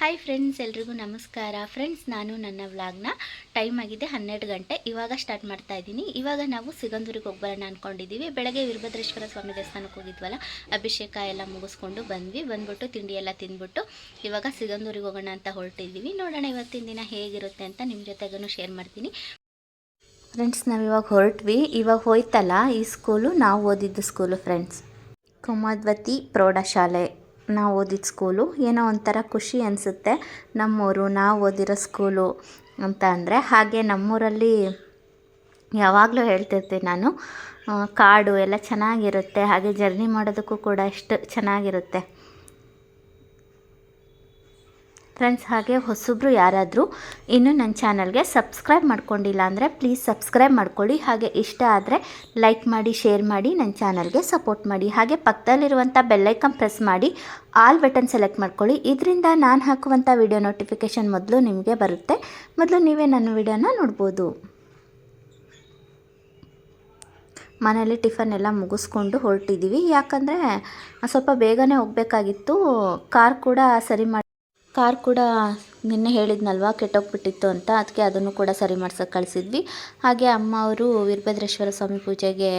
Hi friends ಎಲ್ರಿಗೂ ನಮಸ್ಕಾರ. Friends ನಾನು ನನ್ನ ವ್ಲಾಗ್ನ ಟೈಮ್ ಆಗಿದೆ ಹನ್ನೆರಡು ಗಂಟೆ. ಇವಾಗ ಸ್ಟಾರ್ಟ್ ಮಾಡ್ತಾ ಇದ್ದೀನಿ. ಇವಾಗ ನಾವು ಸಿಗಂದೂರಿಗೆ ಹೋಗ್ಬರೋಣ ಅಂದ್ಕೊಂಡಿದ್ದೀವಿ ಬೆಳಗ್ಗೆ ವೀರಭದ್ರೇಶ್ವರ ಸ್ವಾಮಿ ದೇವಸ್ಥಾನಕ್ಕೆ ಹೋಗಿದ್ವಲ್ಲ, ಅಭಿಷೇಕ ಎಲ್ಲ ಮುಗಿಸ್ಕೊಂಡು ಬಂದ್ವಿ. ಬಂದ್ಬಿಟ್ಟು ತಿಂಡಿ ಎಲ್ಲ ತಿಂದ್ಬಿಟ್ಟು ಇವಾಗ ಸಿಗಂದೂರಿಗೆ ಹೋಗೋಣ ಅಂತ ಹೊರಟಿದ್ದೀವಿ. ನೋಡೋಣ ಇವತ್ತಿನ ದಿನ ಹೇಗಿರುತ್ತೆ ಅಂತ ನಿಮ್ಮ ಜೊತೆಗೂ ಶೇರ್ ಮಾಡ್ತೀನಿ. ಫ್ರೆಂಡ್ಸ್ ನಾವು ಇವಾಗ ಹೊರಟ್ವಿ. ಇವಾಗ ಹೋಯ್ತಲ್ಲ ಈ ಸ್ಕೂಲು ನಾವು ಓದಿದ್ದು ಸ್ಕೂಲು ಫ್ರೆಂಡ್ಸ್ ಕುಮಾದ್ವತಿ ಪ್ರೌಢಶಾಲೆ. ನಾವು ಓದಿದ ಸ್ಕೂಲು ಏನೋ ಒಂಥರ ಖುಷಿ ಅನಿಸುತ್ತೆ. ನಮ್ಮೂರು ನಾವು ಓದಿರೋ ಸ್ಕೂಲು ಅಂತ ಅಂದರೆ ಹಾಗೆ ನಮ್ಮೂರಲ್ಲಿ ಯಾವಾಗಲೂ ಹೇಳ್ತಿರ್ತೀನಿ ನಾನು ಕಾಡು ಎಲ್ಲ ಚೆನ್ನಾಗಿರುತ್ತೆ, ಹಾಗೆ ಜರ್ನಿ ಮಾಡೋದಕ್ಕೂ ಕೂಡ ಎಷ್ಟು ಚೆನ್ನಾಗಿರುತ್ತೆ. ಫ್ರೆಂಡ್ಸ್ ಹಾಗೆ ಹೊಸಬ್ರು ಯಾರಾದರೂ ಇನ್ನೂ ನನ್ನ ಚಾನಲ್ಗೆ ಸಬ್ಸ್ಕ್ರೈಬ್ ಮಾಡ್ಕೊಂಡಿಲ್ಲ ಅಂದರೆ ಪ್ಲೀಸ್ ಸಬ್ಸ್ಕ್ರೈಬ್ ಮಾಡ್ಕೊಳ್ಳಿ. ಹಾಗೆ ಇಷ್ಟ ಆದರೆ ಲೈಕ್ ಮಾಡಿ ಶೇರ್ ಮಾಡಿ, ನನ್ನ ಚಾನಲ್ಗೆ ಸಪೋರ್ಟ್ ಮಾಡಿ. ಹಾಗೆ ಪಕ್ಕದಲ್ಲಿರುವಂಥ ಬೆಲ್ಲೈಕನ್ ಪ್ರೆಸ್ ಮಾಡಿ ಆಲ್ ಬಟನ್ ಸೆಲೆಕ್ಟ್ ಮಾಡ್ಕೊಳ್ಳಿ. ಇದರಿಂದ ನಾನು ಹಾಕುವಂಥ ವಿಡಿಯೋ ನೋಟಿಫಿಕೇಷನ್ ಮೊದಲು ನಿಮಗೆ ಬರುತ್ತೆ. ಮೊದಲು ನೀವೇ ನನ್ನ ವಿಡಿಯೋನ ನೋಡ್ಬೋದು. ಮನೇಲಿ ಟಿಫನ್ ಎಲ್ಲ ಮುಗಿಸ್ಕೊಂಡು ಹೊರಟಿದ್ದೀವಿ ಯಾಕಂದರೆ ಸ್ವಲ್ಪ ಬೇಗನೆ ಹೋಗಬೇಕಾಗಿತ್ತು. ಕಾರ್ ಕೂಡ ಸರಿ ಮಾಡಿ ಕಾರ್ ಕೂಡ ನಿನ್ನೆ ಹೇಳಿದ್ನಲ್ವ, ಕೆಟ್ಟೋಗ್ಬಿಟ್ಟಿತ್ತು ಅಂತ, ಅದಕ್ಕೆ ಅದನ್ನು ಕೂಡ ಸರಿ ಮಾಡ್ಸೋಕೆ ಕಳಿಸಿದ್ವಿ. ಹಾಗೆ ಅಮ್ಮ ಅವರು ವೀರಭದ್ರೇಶ್ವರ ಸ್ವಾಮಿ ಪೂಜೆಗೆ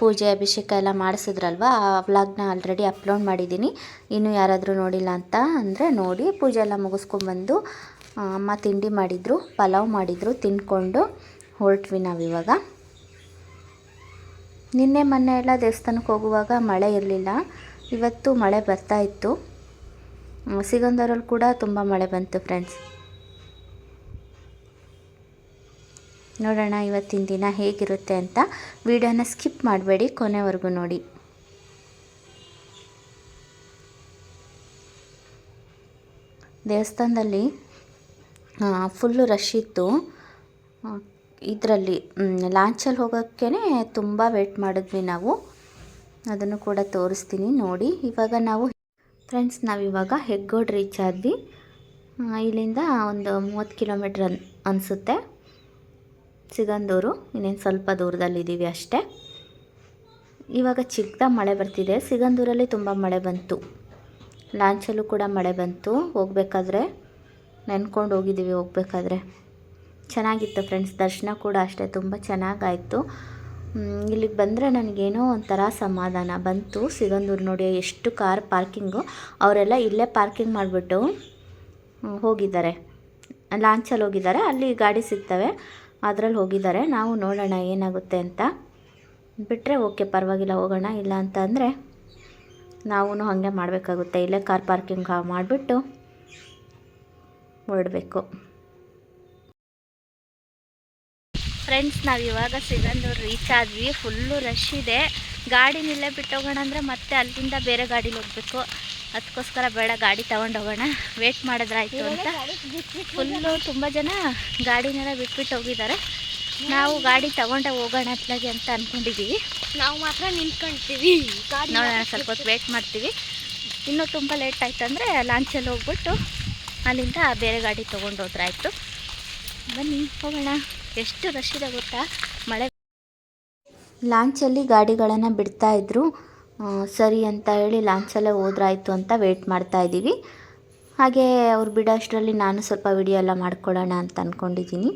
ಪೂಜೆ, ಅಭಿಷೇಕ ಎಲ್ಲ ಮಾಡಿಸಿದ್ರಲ್ವ, ಆ ವ್ಲಾಗ್ನ ಆಲ್ರೆಡಿ ಅಪ್ಲೋಡ್ ಮಾಡಿದ್ದೀನಿ. ಇನ್ನೂ ಯಾರಾದರೂ ನೋಡಿಲ್ಲ ಅಂತ ಅಂದರೆ ನೋಡಿ, ಪೂಜೆ ಎಲ್ಲ ಮುಗಿಸ್ಕೊಂಡ್ಬಂದು ಅಮ್ಮ ತಿಂಡಿ ಮಾಡಿದರು, ಪಲಾವ್ ಮಾಡಿದರು, ತಿಂದ್ಕೊಂಡು ಹೊರಟ್ವಿ ನಾವಿವಾಗ ನಿನ್ನೆ ಮೊನ್ನೆ ಎಲ್ಲ ದೇವಸ್ಥಾನಕ್ಕೆ ಹೋಗುವಾಗ ಮಳೆ ಇರಲಿಲ್ಲ, ಇವತ್ತು ಮಳೆ ಬರ್ತಾ ಇತ್ತು. ಸಿಗಂದೂರಲ್ಲಿ ಕೂಡ ತುಂಬ ಮಳೆ ಬಂತು ಫ್ರೆಂಡ್ಸ್ ನೋಡೋಣ ಇವತ್ತಿನ ದಿನ ಹೇಗಿರುತ್ತೆ ಅಂತ ವಿಡಿಯೋನ ಸ್ಕಿಪ್ ಮಾಡಬೇಡಿ, ಕೊನೆವರೆಗೂ ನೋಡಿ. ದೇವಸ್ಥಾನದಲ್ಲಿ ಫುಲ್ಲು ರಶ್ ಇತ್ತು. ಇದರಲ್ಲಿ ಲಾಂಚಲ್ಲಿ ಹೋಗೋಕ್ಕೆ ತುಂಬ ವೆಯ್ಟ್ ಮಾಡಿದ್ವಿ ನಾವು. ಅದನ್ನು ಕೂಡ ತೋರಿಸ್ತೀನಿ ನೋಡಿ. ಇವಾಗ ನಾವು ಫ್ರೆಂಡ್ಸ್ ನಾವಿವಾಗ ಹೆಗ್ಗೋಡ್ ರೀಚ್ ಆದ್ವಿ. ಇಲ್ಲಿಂದ ಒಂದು ಮೂವತ್ತು ಕಿಲೋಮೀಟ್ರ್ ಅನ್, ಅನಿಸುತ್ತೆ. ಸಿಗಂದೂರು, ಇನ್ನೇನು ಸ್ವಲ್ಪ ದೂರದಲ್ಲಿದ್ದೀವಿ ಅಷ್ಟೇ. ಇವಾಗ ಚಿಕ್ಕದಾಗಿ ಮಳೆ ಬರ್ತಿದೆ. ಸಿಗಂದೂರಲ್ಲಿ ತುಂಬ ಮಳೆ ಬಂತು. ಲಾಂಚಲ್ಲೂ ಕೂಡ ಮಳೆ ಬಂತು. ಹೋಗಬೇಕಾದ್ರೆ, ನೆನ್ಕೊಂಡು ಹೋಗಿದ್ದೀವಿ ಹೋಗಬೇಕಾದ್ರೆ. ಚೆನ್ನಾಗಿತ್ತು ಫ್ರೆಂಡ್ಸ್ ದರ್ಶನ ಕೂಡ ಅಷ್ಟೇ. ತುಂಬ ಚೆನ್ನಾಗಾಯಿತು. ಇಲ್ಲಿಗೆ ಬಂದರೆ ನನಗೇನೋ ಒಂಥರ ಸಮಾಧಾನ. ಬಂತು, ಸಿಗಂದೂರು ನೋಡಿ ಎಷ್ಟು ಕಾರ್ ಪಾರ್ಕಿಂಗು. ಅವರೆಲ್ಲ ಇಲ್ಲೇ ಪಾರ್ಕಿಂಗ್ ಮಾಡಿಬಿಟ್ಟು ಹೋಗಿದ್ದಾರೆ. ಲಾಂಚಲ್ಲಿ ಹೋಗಿದ್ದಾರೆ, ಅಲ್ಲಿ ಗಾಡಿ ಸಿಗ್ತವೆ. ಅದರಲ್ಲಿ ಹೋಗಿದ್ದಾರೆ. ನಾವು ನೋಡೋಣ ಏನಾಗುತ್ತೆ ಅಂತ. ಬಿಟ್ಟರೆ ಓಕೆ, ಪರವಾಗಿಲ್ಲ, ಹೋಗೋಣ. ಇಲ್ಲ ಅಂತ ಅಂದರೆ ನಾವೂ ಹಾಗೆ ಮಾಡಬೇಕಾಗುತ್ತೆ. ಇಲ್ಲೇ ಕಾರ್ ಪಾರ್ಕಿಂಗ್ ಮಾಡಿಬಿಟ್ಟು ಹೊರಡಬೇಕು ಫ್ರೆಂಡ್ಸ್ ನಾವು ಇವಾಗ ಸಿಗಂದೂರು ರೀಚ್ ಆದ್ವಿ. ಫುಲ್ಲು ರಶ್ ಇದೆ. ಗಾಡಿ ನಿಲ್ಲೇ ಬಿಟ್ಟೋಗೋಣ ಅಂದರೆ ಮತ್ತೆ ಅಲ್ಲಿಂದ ಬೇರೆ ಗಾಡಿಲಿ ಹೋಗಬೇಕು. ಅದಕ್ಕೋಸ್ಕರ ಬೇಡ ಗಾಡಿ ತಗೊಂಡು ಹೋಗೋಣ ವೇಟ್ ಮಾಡಿದ್ರಾಯ್ತು ಅಂತ. ಫುಲ್ಲು ತುಂಬ ಜನ ಗಾಡಿನೆಲ್ಲ ಬಿಟ್ಬಿಟ್ಟು ಹೋಗಿದ್ದಾರೆ. ನಾವು ಗಾಡಿ ತಗೊಂಡೆ ಹೋಗೋಣ ಅತ್ಲಾಗೆ ಅಂತ ಅಂದ್ಕೊಂಡಿದ್ದೀವಿ ನಾವು ಮಾತ್ರ ನಿಂತ್ಕೊಳ್ತೀವಿ ನಾವು ಸ್ವಲ್ಪ ಹೊತ್ತು ವೇಟ್ ಮಾಡ್ತೀವಿ. ಇನ್ನೂ ತುಂಬ ಲೇಟ್ ಆಯ್ತು ಅಂದರೆ ಲಾಂಚಲ್ಲಿ ಹೋಗ್ಬಿಟ್ಟು ಅಲ್ಲಿಂದ ಬೇರೆ ಗಾಡಿ ತೊಗೊಂಡು ಹೋದ್ರಾಯ್ತು. ಬನ್ನಿ ಹೋಗೋಣ. ಎಷ್ಟು ರಶ್ ಇದೆ ಗೊತ್ತಾ? ಮಳೆ ಲಾಂಚಲ್ಲಿ ಗಾಡಿಗಳನ್ನು ಬಿಡ್ತಾ ಇದ್ರು. ಸರಿ ಅಂತ ಹೇಳಿ ಲಾಂಚಲ್ಲೇ ಹೋದ್ರಾಯ್ತು ಅಂತ ವೇಟ್ ಮಾಡ್ತಾ ಇದ್ದೀವಿ. ಹಾಗೆ ಅವ್ರು ಬಿಡೋ ಅಷ್ಟರಲ್ಲಿ ನಾನು ಸ್ವಲ್ಪ ವಿಡಿಯೋ ಎಲ್ಲ ಮಾಡ್ಕೊಳ್ಳೋಣ ಅಂತ ಅಂದ್ಕೊಂಡಿದ್ದೀನಿ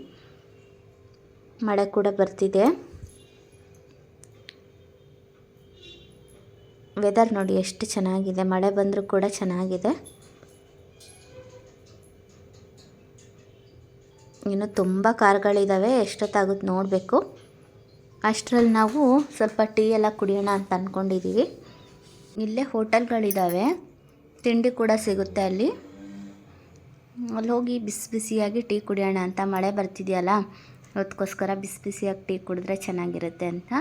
ಮಳೆ ಕೂಡ ಬರ್ತಿದೆ. ವೆದರ್ ನೋಡಿ ಎಷ್ಟು ಚೆನ್ನಾಗಿದೆ. ಮಳೆ ಬಂದರೂ ಕೂಡ ಚೆನ್ನಾಗಿದೆ. ಇನ್ನು ತುಂಬ ಕಾರ್ಗಳಿದ್ದಾವೆ ಎಷ್ಟೊತ್ತಾಗುತ್ತೆ ನೋಡಬೇಕು. ಅಷ್ಟರಲ್ಲಿ ನಾವು ಸ್ವಲ್ಪ ಟೀ ಎಲ್ಲ ಕುಡಿಯೋಣ ಅಂತ ಅಂದ್ಕೊಂಡಿದ್ದೀವಿ ಇಲ್ಲೇ ಹೋಟೆಲ್ಗಳಿದ್ದಾವೆ ತಿಂಡಿ ಕೂಡ ಸಿಗುತ್ತೆ ಅಲ್ಲಿ. ಅಲ್ಲಿ ಹೋಗಿ ಬಿಸಿ ಬಿಸಿಯಾಗಿ ಟೀ ಕುಡಿಯೋಣ ಅಂತ ಮಳೆ ಬರ್ತಿದೆಯಲ್ಲ, ಅದಕ್ಕೋಸ್ಕರ ಬಿಸಿ ಬಿಸಿಯಾಗಿ ಟೀ ಕುಡಿದ್ರೆ ಚೆನ್ನಾಗಿರುತ್ತೆ ಅಂತ.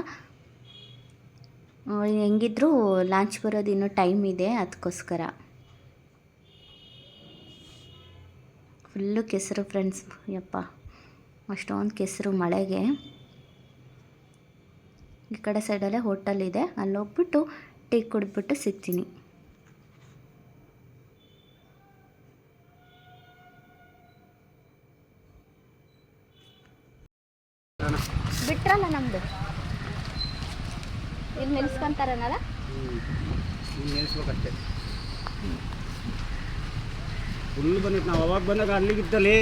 ಹೆಂಗಿದ್ರೂ ಲಾಂಚ್ ಬರೋದು ಇನ್ನೂ ಟೈಮ್ ಇದೆ, ಅದಕ್ಕೋಸ್ಕರ. ಫುಲ್ಲು ಕೆಸರು ಫ್ರೆಂಡ್ಸ್ ಯಪ್ಪ, ಅಷ್ಟೊಂದು ಕೆಸರು ಮಳೆಗೆ. ಈ ಕಡೆ ಸೈಡಲ್ಲೇ ಹೋಟೆಲ್ ಇದೆ. ಅಲ್ಲಿ ಹೋಗ್ಬಿಟ್ಟು ಟೀ ಕುಡಿದ್ಬಿಟ್ಟು ಸಿಗ್ತೀನಿ. ಬಿಟ್ರಲ್ಲ ನಮ್ದು? ಇಲ್ಲಿ ನಿಲ್ಸ್ಕೊಂತಾರನಲ್ಲ? ನಿಲ್ಲಿಸ್ಬೇಕಷ್ಟೇ ಫುಲ್ ಬಂದಿತ್ತು. ನಾವು ಅವಾಗ ಬಂದಾಗ ಅಲ್ಲಿಗಿತ್ತಲ್ಲಿ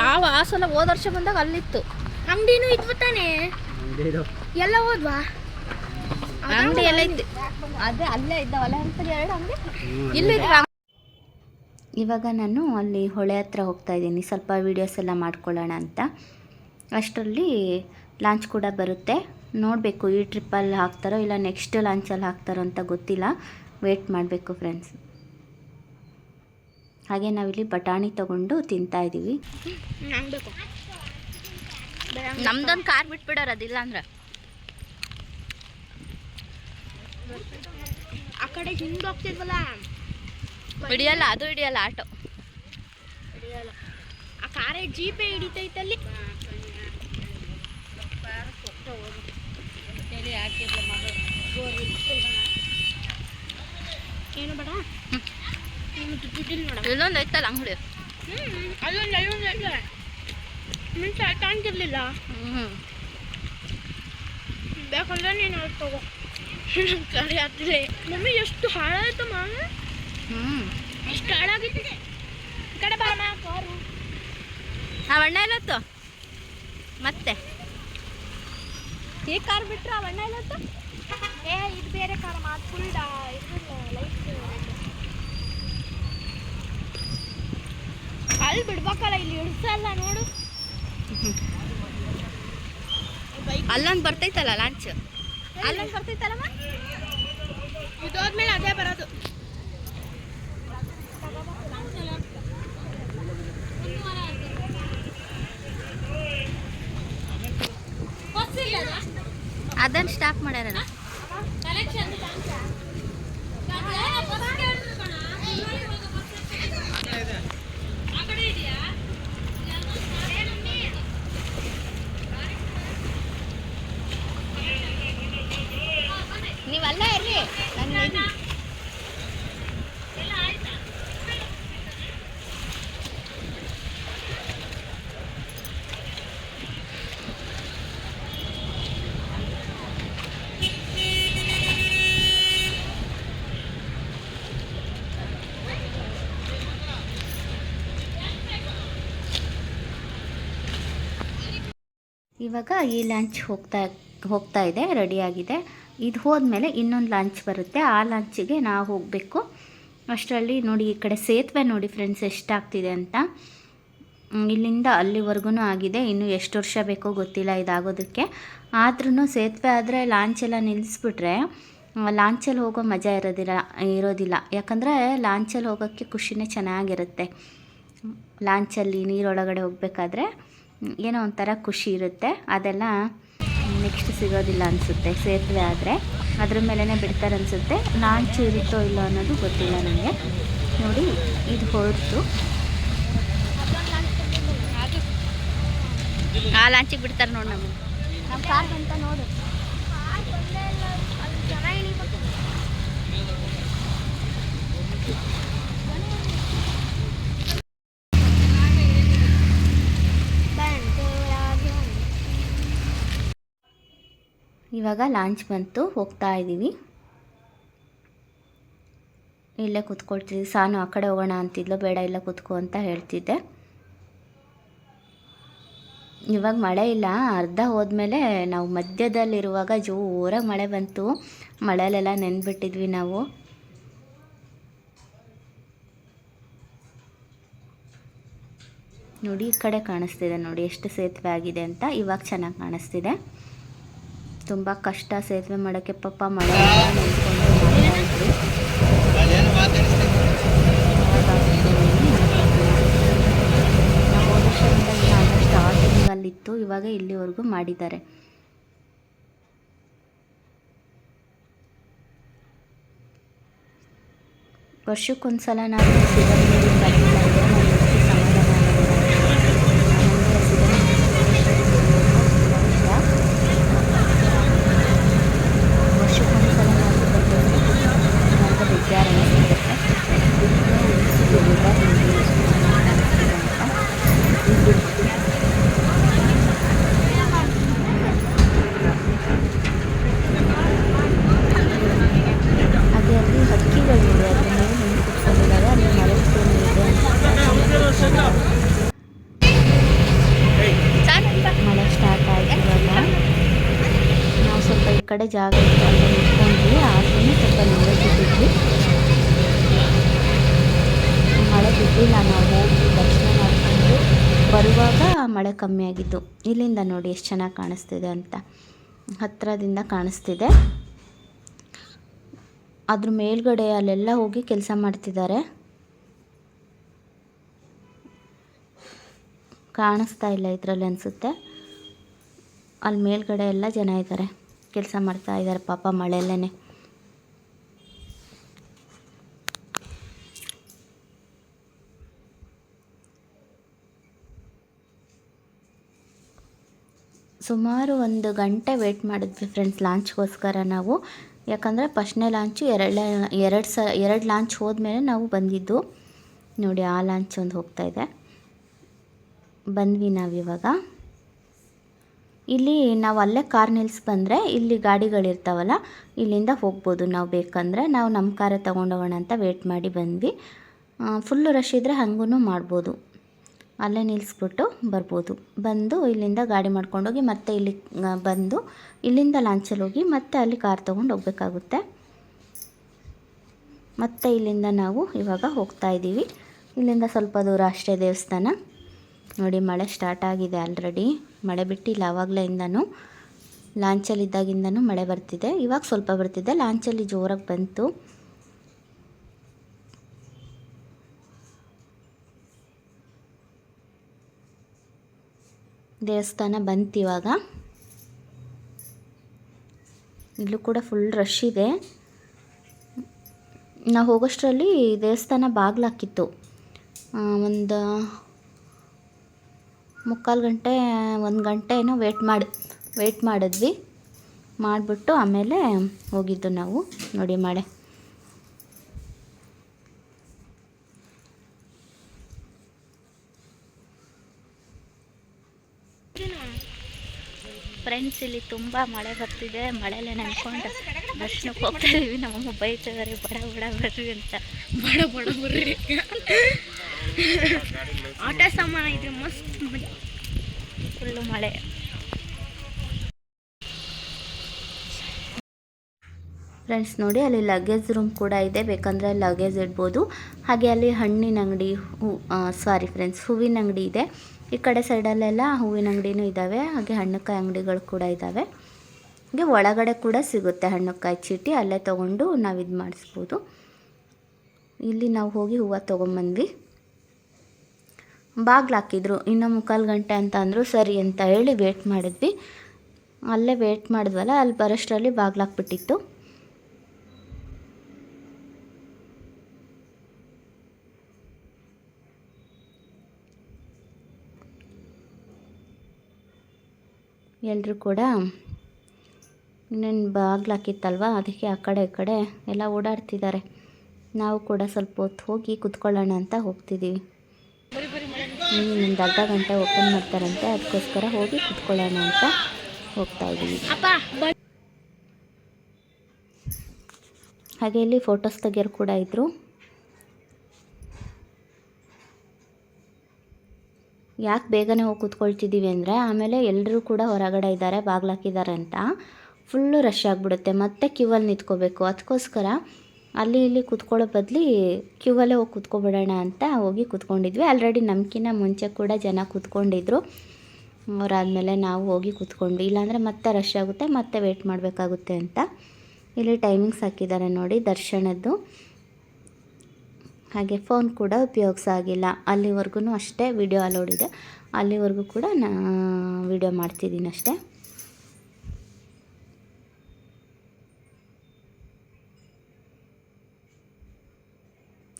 ನಾವು ಆ ಸಲ ಹೋದ ವರ್ಷ ಬಂದಾಗ ಅಲ್ಲಿತ್ತು. ಅಂಗಡಿನೂ ಇದ್ವು ತಾನೇ? ಎಲ್ಲ ಹೋದ್ವಾ? ಅಂಗಡಿ ಎಲ್ಲ ಇತ್ತು. ಅದೇ ಅಲ್ಲೇ ಇದ್ದಾವಲ್ಲ ಅಂತ ಎರಡು ಅಂಗಡಿ. ಇಲ್ಲಿ ಇವಾಗ ನಾನು ಅಲ್ಲಿ ಹೊಳೆ ಹತ್ರ ಹೋಗ್ತಾ ಇದ್ದೀನಿ. ಸ್ವಲ್ಪ ವೀಡಿಯೋಸ್ ಎಲ್ಲ ಮಾಡ್ಕೊಳ್ಳೋಣ ಅಂತ. ಅಷ್ಟರಲ್ಲಿ ಲಾಂಚ್ ಕೂಡ ಬರುತ್ತೆ. ನೋಡಬೇಕು ಈ ಟ್ರಿಪ್ಪಲ್ಲಿ ಹಾಕ್ತಾರೋ ಇಲ್ಲ ನೆಕ್ಸ್ಟ್ ಲಾಂಚಲ್ಲಿ ಹಾಕ್ತಾರೋ ಅಂತ ಗೊತ್ತಿಲ್ಲ. ವೇಟ್ ಮಾಡಬೇಕು ಫ್ರೆಂಡ್ಸ್ ಹಾಗೆ ನಾವಿಲ್ಲಿ ಬಟಾಣಿ ತಗೊಂಡು ತಿಂತಾ ಇದೀವಿ. ನಮ್ದೊಂದು ಕಾರ್ ಬಿಟ್ಬಿಡೋರು ಅದಿಲ್ಲ ಅಂದ್ರೆ. ಆ ಕಡೆ ಹಿಂದೆ ಹೋಗ್ತಿದ್ವಲ್ಲ? ಹಿಡಿಯಲ್ಲ ಅದು ಹಿಡಿಯಲ್ಲ ಆಟೋ. ಹಿಡಿಯಲ್ಲ. ಆ ಕಾರೇ ಜೀಪೇ ಹಿಡಿತೈತಲ್ಲಿ? ಏನು ಬೇಡ? ಇಲ್ಲೊಂದು ಐತಲ್ಲ ಅಂಗಡಿ. ಹ್ಮ್ ಅಲ್ಲೊಂದು ಅಲ್ಲೊಂದು ಐತೆ. ಮುಂಚೆ ಕಾಣ್ತಿರ್ಲಿಲ್ಲ ಹ್ಞೂ ಬೇಕಂದ್ರೆ ನೀನು ಅಲ್ಲಿ ತಗೋ. ಕರಿ ಆಗ್ತಿದೆ ಮಮ್ಮಿ ಎಷ್ಟು ಹಾಳಾಯ್ತಮ್ಮ ಹ್ಞೂ ಎಷ್ಟು ಹಾಳಾಗಿದ್ದೆ ಕಡೆ ಬಾ ಕಾರು. ಆ ಅಣ್ಣ ಎಲ್ಲತ್ತು? ಮತ್ತೆ? ಈ ಕಾರ್ ಬಿಟ್ರೆ ಆ ಅಣ್ಣ ಇಲ್ಲತ್ತು ಏ ಇದು ಬೇರೆ ಕಾರ ಮಾತು ಫುಲ್ ಇದು ಲೈಟ್ ಅಲ್ಲಿ ಬಿಡ್ಬೇಕಲ್ಲ ಇಲ್ಲಿ ಇಳಿಸಲ್ಲ ನೋಡು. ಅಲ್ಲೊಂದು ಬರ್ತೈತಲ್ಲ ಲಾಂಚ್ ಅಲ್ಲೊಂದು ಬರ್ತೈತಲ್ಲಮ್ಮ? ಇದಾದ್ಮೇಲೆ ಅದೇ ಬರೋದು. ಅದನ್ನು ಸ್ಟಾಪ್ ಮಾಡ್ಯಾರ ನೀವಲ್ಲ ಇರ್ರಿ ನಾನು ಇದೀನಿ. ಇವಾಗ ಈ ಲಾಂಚ್ ಹೋಗ್ತಾ ಹೋಗ್ತಾ ಇದೆ ರೆಡಿಯಾಗಿದೆ ಇದು ಹೋದ್ಮೇಲೆ ಇನ್ನೊಂದು ಲಾಂಚ್ ಬರುತ್ತೆ. ಆ ಲಾಂಚಿಗೆ ನಾವು ಹೋಗಬೇಕು. ಅಷ್ಟರಲ್ಲಿ ನೋಡಿ, ಈ ಕಡೆ ಸೇತುವೆ ನೋಡಿ ಫ್ರೆಂಡ್ಸ್, ಎಷ್ಟಾಗ್ತಿದೆ ಅಂತ. ಇಲ್ಲಿಂದ ಅಲ್ಲಿವರೆಗೂ ಆಗಿದೆ. ಇನ್ನು ಎಷ್ಟು ವರ್ಷ ಬೇಕೋ ಗೊತ್ತಿಲ್ಲ ಇದಾಗೋದಕ್ಕೆ. ಆದ್ರೂ ಸೇತುವೆ ಆದರೆ ಲಾಂಚ್ ಎಲ್ಲ ನಿಲ್ಲಿಸ್ಬಿಟ್ರೆ ಲಾಂಚಲ್ಲಿ ಹೋಗೋ ಮಜಾ ಇರೋದಿಲ್ಲ ಇರೋದಿಲ್ಲ. ಯಾಕಂದರೆ ಲಾಂಚಲ್ಲಿ ಹೋಗೋಕ್ಕೆ ಖುಷಿನೇ ಚೆನ್ನಾಗಿರುತ್ತೆ. ಲಾಂಚಲ್ಲಿ ನೀರೊಳಗಡೆ ಹೋಗಬೇಕಾದ್ರೆ. ಏನೋ ಒಂಥರ ಖುಷಿ ಇರುತ್ತೆ. ಅದೆಲ್ಲ ನೆಕ್ಸ್ಟ್ ಸಿಗೋದಿಲ್ಲ ಅನಿಸುತ್ತೆ ಸೇತುವೆ ಆದರೆ. ಅದ್ರ ಮೇಲೇ ಬಿಡ್ತಾರೆ ಅನಿಸುತ್ತೆ. ಲಾಂಚ್ ಇರುತ್ತೋ ಇಲ್ಲೋ ಅನ್ನೋದು ಗೊತ್ತಿಲ್ಲ ನನಗೆ. ನೋಡಿ ಇದು ಹೊರತು. ಆ ಲಾಂಚಿಗೆ ಬಿಡ್ತಾರೆ ನೋಡಿ ನಮಗೆ ನಮ್ಮ ಕಾರ್ ಅಂತ ನೋಡು. ಇವಾಗ ಲಾಂಚ್ ಬಂತು, ಹೋಗ್ತಾ ಇದ್ದೀವಿ ಇಲ್ಲೇ ಕೂತ್ಕೊಳ್ತಿದ್ವಿ ಸಾನು ಆ ಕಡೆ ಹೋಗೋಣ ಅಂತಿದ್ಲು, ಬೇಡ ಇಲ್ಲ ಕೂತ್ಕೋ ಅಂತ ಹೇಳ್ತಿದ್ದೆ. ಇವಾಗ ಮಳೆ ಇಲ್ಲ, ಅರ್ಧ ಹೋದ್ಮೇಲೆ ನಾವು ಮಧ್ಯದಲ್ಲಿರುವಾಗ ಜೋರಾಗಿ ಮಳೆ ಬಂತು. ಮಳೆಯಲ್ಲೆಲ್ಲ ನೆನ್ಬಿಟ್ಟಿದ್ವಿ ನಾವು. ನೋಡಿ ಈ ಕಡೆ ಕಾಣಿಸ್ತಿದೆ ನೋಡಿ, ಎಷ್ಟು ಸೇತುವೆ ಆಗಿದೆ ಅಂತ. ಇವಾಗ ಚೆನ್ನಾಗಿ ಕಾಣಿಸ್ತಿದೆ. ತುಂಬ ಕಷ್ಟ ಸೇತುವೆ ಮಾಡೋಕ್ಕೆ ಪಾಪ ಮಳೆ ಸ್ಟಾರ್ಟಿಂಗಲ್ಲಿತ್ತು ಇವಾಗ ಇಲ್ಲಿವರೆಗೂ ಮಾಡಿದ್ದಾರೆ. ವರ್ಷಕ್ಕೊಂದ್ಸಲ ನಾವು ಸಿಗಂದೂರಿಗೆ ಬರ್ಲಿಲ್ಲ ಅಂದರೆ ನಾವು ಎಷ್ಟು ಸಮಾಧಾನ ಆಗೋದಿಲ್ಲ. ನಮಗೆ ವರ್ಷಕ್ಕೊಂದ್ಸಲ ನಾವು ಬರ್ಬೇಕು ಅಂತ ಬೇಜಾರು ಅನಿಸುತ್ತೆ ಹಾಗೆ ಅಲ್ಲಿ ಹಕ್ಕಿಗಳು ನೋಡಿ ಅದ್ರ ಮೇಲೆ ನಿಂತು ಕುತ್ಕೊಂಡಿದ್ದಾವೆ ಅಲ್ಲಿ ಮಲಗ್ತೀನಿ ಕಡೆ ಜಾಗ ಇತ್ತು ಅಲ್ಲಿ ನಿಂತ್ಕೊಂಡ್ವಿ ಆದ್ರೂ ಸ್ವಲ್ಪ ನಿಂತ್ಬಿಟ್ಟಿದ್ವಿ ಮಳೆ ನಾನು ಹೋಗಿ ದರ್ಶನ ಮಾಡಿಕೊಂಡು ಬರುವಾಗ ಮಳೆ ಕಮ್ಮಿ ಆಗಿದ್ದು. ಇಲ್ಲಿಂದ ನೋಡಿ ಎಷ್ಟು ಚೆನ್ನಾಗಿ ಕಾಣಿಸ್ತಿದೆ ಅಂತ. ಹತ್ತಿರದಿಂದ ಕಾಣಿಸ್ತಿದೆ. ಅದ್ರ ಮೇಲ್ಗಡೆ ಅಲ್ಲೆಲ್ಲ ಹೋಗಿ ಕೆಲಸ ಮಾಡ್ತಿದ್ದಾರೆ. ಕಾಣಿಸ್ತಾ ಇಲ್ಲ ಇದರಲ್ಲಿ ಅನಿಸುತ್ತೆ. ಅಲ್ಲಿ ಮೇಲ್ಗಡೆ ಎಲ್ಲ ಜನ ಇದ್ದಾರೆ ಕೆಲಸ ಮಾಡ್ತಾ ಇದ್ದಾರೆ ಪಾಪ ಮಳೆಯಲ್ಲೇ ಸುಮಾರು ಒಂದು ಗಂಟೆ ವೆಯ್ಟ್ ಮಾಡಿದ್ವಿ ಫ್ರೆಂಡ್ಸ್ ಲಾಂಚ್ಗೋಸ್ಕರ ನಾವು. ಯಾಕಂದರೆ ಫಸ್ಟ್ನೇ ಲಾಂಚು ಎರಡನೇ, ಎರಡು ಸ, ಎರಡು ಲಾಂಚ್ ಹೋದ್ಮೇಲೆ ನಾವು ಬಂದಿದ್ದು. ನೋಡಿ ಆ ಲಾಂಚ್ ಒಂದು ಹೋಗ್ತಾ ಇದೆ. ಬಂದ್ವಿ ನಾವಿವಾಗ ಇಲ್ಲಿ ನಾವು ಅಲ್ಲೇ ಕಾರ್ ನಿಲ್ಸಿ ಬಂದರೆ ಇಲ್ಲಿ ಗಾಡಿಗಳಿರ್ತಾವಲ್ಲ ಇಲ್ಲಿಂದ ಹೋಗ್ಬೋದು ನಾವು ಬೇಕಂದರೆ. ನಾವು ನಮ್ಮ ಕಾರೇ ತೊಗೊಂಡೋಗೋಣ ಅಂತ ವೇಟ್ ಮಾಡಿ ಬಂದ್ವಿ. ಫುಲ್ಲು ರಶ್ ಇದ್ದರೆ ಹಂಗೂ ಮಾಡ್ಬೋದು. ಅಲ್ಲೇ ನಿಲ್ಲಿಸ್ಬಿಟ್ಟು ಬರ್ಬೋದು. ಬಂದು ಇಲ್ಲಿಂದ ಗಾಡಿ ಮಾಡ್ಕೊಂಡೋಗಿ ಮತ್ತೆ ಇಲ್ಲಿ ಬಂದು ಇಲ್ಲಿಂದ ಲಾಂಚಲ್ಲಿ ಹೋಗಿ ಮತ್ತೆ ಅಲ್ಲಿ ಕಾರ್ ತೊಗೊಂಡು ಹೋಗಬೇಕಾಗುತ್ತೆ. ಮತ್ತೆ ಇಲ್ಲಿಂದ ನಾವು ಇವಾಗ ಹೋಗ್ತಾ ಇದ್ದೀವಿ. ಇಲ್ಲಿಂದ ಸ್ವಲ್ಪ ದೂರ ಅಷ್ಟೇ ದೇವಸ್ಥಾನ. ನೋಡಿ, ಮಳೆ ಸ್ಟಾರ್ಟ್ ಆಗಿದೆ ಆಲ್ರೆಡಿ ಮಳೆ ಬಿಟ್ಟಿಲ್ಲ ಆವಾಗಲಿಂದನೂ ಲಾಂಚಲ್ಲಿದ್ದಾಗಿಂದನೂ ಮಳೆ ಬರ್ತಿದೆ. ಇವಾಗ ಸ್ವಲ್ಪ ಬರ್ತಿದೆ. ಲಾಂಚಲ್ಲಿ ಜೋರಾಗಿ ಬಂತು. ದೇವಸ್ಥಾನ ಬಂತು ಇವಾಗ ಇಲ್ಲೂ ಕೂಡ ಫುಲ್ ರಶ್ ಇದೆ. ನಾವು ಹೋಗೋಷ್ಟರಲ್ಲಿ ದೇವಸ್ಥಾನ ಬಾಗಿಲಾಕಿತ್ತು ಒಂದು ಮುಕ್ಕಾಲು ಗಂಟೆ, ಒಂದು ಗಂಟೆ ಏನೋ ವೇಟ್ ಮಾಡಿ ವೇಟ್ ಮಾಡಿದ್ವಿ. ಮಾಡಿಬಿಟ್ಟು ಆಮೇಲೆ ಹೋಗಿದ್ದು ನಾವು. ನೋಡಿ ಮಳೆ ಫ್ರೆಂಡ್ಸ್ ಇಲ್ಲಿ ತುಂಬ ಮಳೆ ಬರ್ತಿದೆ. ಮಳೆಯಲ್ಲೇ ನೆನ್ಕೊಂಡು ದರ್ಶನಕ್ಕೆ ಹೋಗ್ತಾ ಇದೀವಿ ನಮ್ಮಮ್ಮ ಬೈತಿದ್ದಾರೆ ಬಡ ಬಡ, ಬರ್ರಿ ಅಂತ. ಬಡ ಬಡ, ಬರ್ರಿ. ಆಟ ಸಾಮಾನ ಇದೆ ಮಸ್ತ್ ಫುಲ್ಲು ಮಳೆ. ಫ್ರೆಂಡ್ಸ್ ನೋಡಿ, ಅಲ್ಲಿ ಲಗೇಜ್ ರೂಮ್ ಕೂಡ ಇದೆ. ಬೇಕಂದರೆ ಲಗೇಜ್ ಇಡ್ಬೋದು. ಹಾಗೆ ಅಲ್ಲಿ ಹಣ್ಣಿನ ಅಂಗಡಿ, ಹೂ ಸಾರಿ ಫ್ರೆಂಡ್ಸ್ ಹೂವಿನ ಅಂಗಡಿ ಇದೆ. ಈ ಕಡೆ ಸೈಡಲ್ಲೆಲ್ಲ ಹೂವಿನ ಅಂಗಡಿನೂ ಇದ್ದಾವೆ, ಹಾಗೆ ಹಣ್ಣುಕಾಯಿ ಅಂಗಡಿಗಳು ಕೂಡ ಇದ್ದಾವೆ. ಹಾಗೆ ಒಳಗಡೆ ಕೂಡ ಸಿಗುತ್ತೆ ಹಣ್ಣುಕಾಯಿ ಚೀಟಿ, ಅಲ್ಲೇ ತೊಗೊಂಡು ನಾವು ಇದು ಮಾಡಿಸ್ಬೋದು. ಇಲ್ಲಿ ನಾವು ಹೋಗಿ ಹೂವು ತೊಗೊಂಬಂದ್ವಿ. ಬಾಗ್ಲು ಹಾಕಿದ್ರು, ಇನ್ನು ಮುಕ್ಕಾಲು ಗಂಟೆ ಅಂತ ಅಂದರು, ಸರಿ ಅಂತ ಹೇಳಿ ವೇಟ್ ಮಾಡಿದ್ವಿ. ಅಲ್ಲೇ ವೇಟ್ ಮಾಡಿದ್ವಲ್ಲ, ಅಲ್ಲಿ ಬರೋಷ್ಟರಲ್ಲಿ ಬಾಗ್ಲು ಹಾಕ್ಬಿಟ್ಟಿತ್ತು. ಎಲ್ಲರೂ ಕೂಡ ಇನ್ನೇನು ಬಾಗ್ಲಾಕಿತ್ತಲ್ವ ಅದಕ್ಕೆ ಆ ಕಡೆ ಈ ಕಡೆ ಎಲ್ಲ ಓಡಾಡ್ತಿದ್ದಾರೆ. ನಾವು ಕೂಡ ಸ್ವಲ್ಪ ಹೊತ್ತು ಹೋಗಿ ಕುತ್ಕೊಳ್ಳೋಣ ಅಂತ ಹೋಗ್ತಿದ್ದೀವಿ ಇನ್ನೊಂದು ಅರ್ಧ ಗಂಟೆ ಓಪನ್ ಮಾಡ್ತಾರಂತೆ, ಅದಕ್ಕೋಸ್ಕರ ಹೋಗಿ ಕುತ್ಕೊಳ್ಳೋಣ ಅಂತ ಹೋಗ್ತಾ ಇದ್ದೀವಿ ಹಾಗೆ ಇಲ್ಲಿ ಫೋಟೋಸ್ ತೆಗಿಯೋರು ಕೂಡ ಇದ್ದರು ಯಾಕೆ ಬೇಗನೆ ಹೋಗಿ ಕೂತ್ಕೊಳ್ತಿದ್ದೀವಿ ಅಂದರೆ ಆಮೇಲೆ ಎಲ್ಲರೂ ಕೂಡ ಹೊರಗಡೆ ಇದ್ದಾರೆ ಬಾಗ್ಲಾಕಿದ್ದಾರೆ ಅಂತ. ಫುಲ್ಲು ರಶ್ ಆಗಿಬಿಡುತ್ತೆ. ಮತ್ತೆ ಕ್ಯೂವಲ್ಲಿ ನಿಂತ್ಕೋಬೇಕು. ಅದಕ್ಕೋಸ್ಕರ ಅಲ್ಲಿ ಇಲ್ಲಿ ಕೂತ್ಕೊಳ್ಳೋ ಬದಲಿ ಕ್ಯೂವಲ್ಲೇ ಹೋಗಿ ಕೂತ್ಕೊಬಿಡೋಣ ಅಂತ ಹೋಗಿ ಕೂತ್ಕೊಂಡಿದ್ವಿ. ಆಲ್ರೆಡಿ ನಮ್ಕಿನ್ನ ಮುಂಚೆ ಕೂಡ ಜನ ಕೂತ್ಕೊಂಡಿದ್ರು. ಅವರಾದಮೇಲೆ ನಾವು ಹೋಗಿ ಕೂತ್ಕೊಂಡ್ವಿ. ಇಲ್ಲಾಂದರೆ ಮತ್ತೆ ರಶ್ ಆಗುತ್ತೆ, ಮತ್ತೆ ವೆಯ್ಟ್ ಮಾಡಬೇಕಾಗುತ್ತೆ ಅಂತ. ಇಲ್ಲಿ ಟೈಮಿಂಗ್ಸ್ ಹಾಕಿದ್ದಾರೆ ನೋಡಿ ದರ್ಶನದ್ದು. ಹಾಗೆ ಫೋನ್ ಕೂಡ ಉಪಯೋಗಿಸಾಗಿಲ್ಲ. ಅಲ್ಲಿವರೆಗೂ ಅಷ್ಟೇ ವಿಡಿಯೋ ಅಲೋಡ್ ಇದೆ. ಅಲ್ಲಿವರೆಗೂ ಕೂಡ ನಾ ವಿಡಿಯೋ ಮಾಡ್ತಿದ್ದೀನಿ ಅಷ್ಟೇ.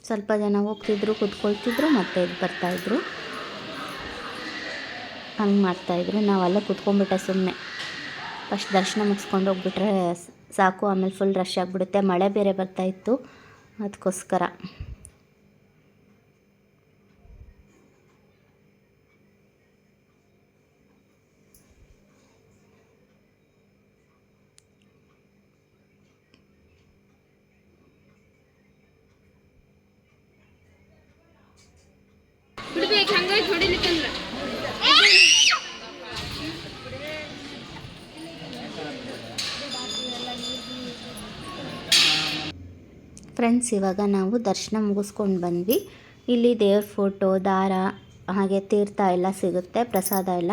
ಸ್ವಲ್ಪ ಜನ ಹೋಗ್ತಿದ್ರು, ಕುತ್ಕೊಳ್ತಿದ್ರು, ಮತ್ತೆ ಇದು ಬರ್ತಾಯಿದ್ರು ಹಂಗೆ ಮಾಡ್ತಾಯಿದ್ರು ನಾವೆಲ್ಲ ಕುತ್ಕೊಂಡ್ಬಿಟ್ಟೆ ಸುಮ್ಮನೆ ಫಸ್ಟ್ ದರ್ಶನ ಮುಗಿಸ್ಕೊಂಡು ಹೋಗ್ಬಿಟ್ರೆ ಸಾಕು. ಆಮೇಲೆ ಫುಲ್ ರಶ್ ಆಗಿಬಿಡುತ್ತೆ. ಮಳೆ ಬೇರೆ ಬರ್ತಾಯಿತ್ತು ಅದಕ್ಕೋಸ್ಕರ ಹೊಡಿಲಿಕ್ಕಂದ್ರ. ಫ್ರೆಂಡ್ಸ್ ಇವಾಗ ನಾವು ದರ್ಶನ ಮುಗಿಸ್ಕೊಂಡು ಬಂದ್ವಿ. ಇಲ್ಲಿ ದೇವ್ರ ಫೋಟೋ ದಾರ, ಹಾಗೆ ತೀರ್ಥ ಎಲ್ಲ ಸಿಗುತ್ತೆ, ಪ್ರಸಾದ ಎಲ್ಲ.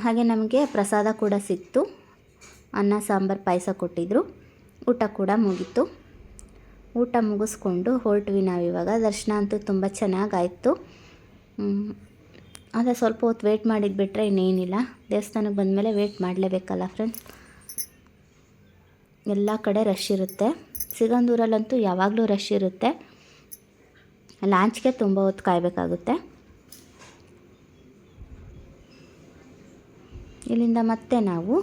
ಹಾಗೆ ನಮಗೆ ಪ್ರಸಾದ ಕೂಡ ಸಿಕ್ತು. ಅನ್ನ, ಸಾಂಬಾರು, ಪಾಯಸ ಕೊಟ್ಟಿದ್ರು. ಊಟ ಕೂಡ ಮುಗೀತು. ಊಟ ಮುಗಿಸ್ಕೊಂಡು ಹೊರಟ್ವಿ ನಾವಿವಾಗ ದರ್ಶನ ಅಂತೂ ತುಂಬ ಚೆನ್ನಾಗಾಯಿತು. ಆದರೆ ಸ್ವಲ್ಪ ಹೊತ್ತು ವೇಟ್ ಮಾಡಿದ್ದು ಬಿಟ್ಟರೆ ಇನ್ನೇನಿಲ್ಲ. ದೇವಸ್ಥಾನಕ್ಕೆ ಬಂದಮೇಲೆ ವೇಟ್ ಮಾಡಲೇಬೇಕಲ್ಲ ಫ್ರೆಂಡ್ಸ್ ಎಲ್ಲ ಕಡೆ ರಶ್ ಇರುತ್ತೆ. ಸಿಗಂದೂರಲ್ಲಂತೂ ಯಾವಾಗಲೂ ರಶ್ ಇರುತ್ತೆ. ಲಾಂಚ್ಗೆ ತುಂಬ ಹೊತ್ತು ಕಾಯಬೇಕಾಗುತ್ತೆ. ಇಲ್ಲಿಂದ ಮತ್ತೆ ನಾವು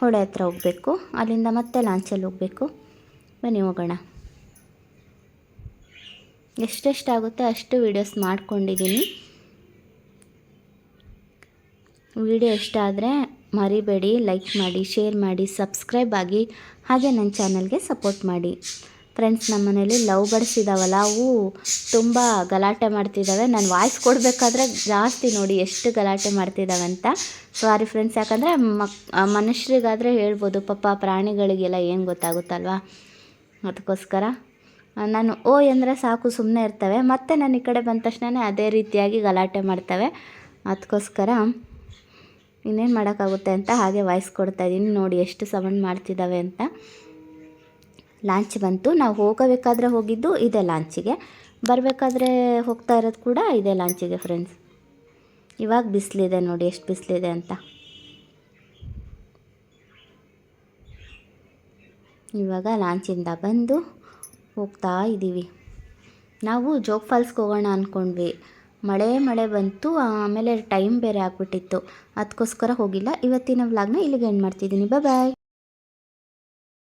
ಹೊಳೆ ಹತ್ರ ಹೋಗಬೇಕು. ಅಲ್ಲಿಂದ ಮತ್ತೆ ಲಾಂಚಲ್ಲಿ ಹೋಗಬೇಕು. ಬನ್ನಿ ಹೋಗೋಣ. ಎಷ್ಟೆಷ್ಟಾಗುತ್ತೆ ಅಷ್ಟು ವೀಡಿಯೋಸ್ ಮಾಡ್ಕೊಂಡಿದ್ದೀನಿ ವಿಡಿಯೋ ಇಷ್ಟ ಆದರೆ ಮರಿಬೇಡಿ ಲೈಕ್ ಮಾಡಿ ಶೇರ್ ಮಾಡಿ ಸಬ್ಸ್ಕ್ರೈಬ್ ಆಗಿ ಹಾಗೆ ನನ್ನ ಚಾನಲ್ಗೆ ಸಪೋರ್ಟ್ ಮಾಡಿ. ಫ್ರೆಂಡ್ಸ್ ನಮ್ಮ ಮನೇಲಿ ಲವ್ ಬರ್ಡ್ಸ್ ಇದ್ದಾವಲ್ಲ ಅವು ತುಂಬ ಗಲಾಟೆ ಮಾಡ್ತಿದ್ದಾವೆ ನಾನು ವಾಯ್ಸ್ ಕೊಡಬೇಕಾದ್ರೆ ಜಾಸ್ತಿ ನೋಡಿ ಎಷ್ಟು ಗಲಾಟೆ ಮಾಡ್ತಿದ್ದಾವೆ ಅಂತ. ಸಾರಿ ಫ್ರೆಂಡ್ಸ್ ಯಾಕಂದರೆ ಮಕ್ ಮನುಷ್ಯರಿಗಾದರೆ ಹೇಳ್ಬೋದು, ಪಾಪ ಪ್ರಾಣಿಗಳಿಗೆಲ್ಲ ಏನು ಗೊತ್ತಾಗುತ್ತಲ್ವಾ? ಅದಕ್ಕೋಸ್ಕರ. ನಾನು ಓ ಅಂದರೆ ಸಾಕು ಸುಮ್ಮನೆ ಇರ್ತವೆ. ಮತ್ತೆ ನಾನು ಈ ಕಡೆ ಬಂದ ತಕ್ಷಣವೇ ಅದೇ ರೀತಿಯಾಗಿ ಗಲಾಟೆ ಮಾಡ್ತವೆ. ಅದಕ್ಕೋಸ್ಕರ ಇನ್ನೇನು ಮಾಡೋಕ್ಕಾಗುತ್ತೆ ಅಂತ ಹಾಗೆ ವಾಯ್ಸ್ ಕೊಡ್ತಾ ಇದ್ದೀನಿ. ನೋಡಿ ಎಷ್ಟು ಸೌಂಡ್ ಮಾಡ್ತಿದ್ದಾವೆ ಅಂತ. ಲಾಂಚ್ ಬಂತು. ನಾವು ಹೋಗಬೇಕಾದ್ರೆ ಹೋಗಿದ್ದು ಇದೆ ಲಾಂಚಿಗೆ. ಬರಬೇಕಾದ್ರೆ ಹೋಗ್ತಾ ಇರೋದು ಕೂಡ ಇದೆ ಲಾಂಚಿಗೆ ಫ್ರೆಂಡ್ಸ್ ಇವಾಗ ಬಿಸಿಲಿದೆ ನೋಡಿ, ಎಷ್ಟು ಬಿಸಿಲಿದೆ ಅಂತ. ಇವಾಗ ಲಾಂಚಿಂದ ಬಂದು ಹೋಗ್ತಾ ಇದ್ದೀವಿ. ನಾವು ಜೋಗ್ ಫಾಲ್ಸ್ಗೆ ಹೋಗೋಣ ಅಂದ್ಕೊಂಡ್ವಿ ಮಳೆ ಮಳೆ ಬಂತು, ಆಮೇಲೆ ಟೈಮ್ ಬೇರೆ ಆಗಿಬಿಟ್ಟಿತ್ತು. ಅದಕ್ಕೋಸ್ಕರ ಹೋಗಿಲ್ಲ. ಇವತ್ತಿನ ವ್ಲಾಗ್ನ ಇಲ್ಲಿಗೆ ಎಂಡ್ ಮಾಡ್ತಿದ್ದೀನಿ. ಬಾಯ್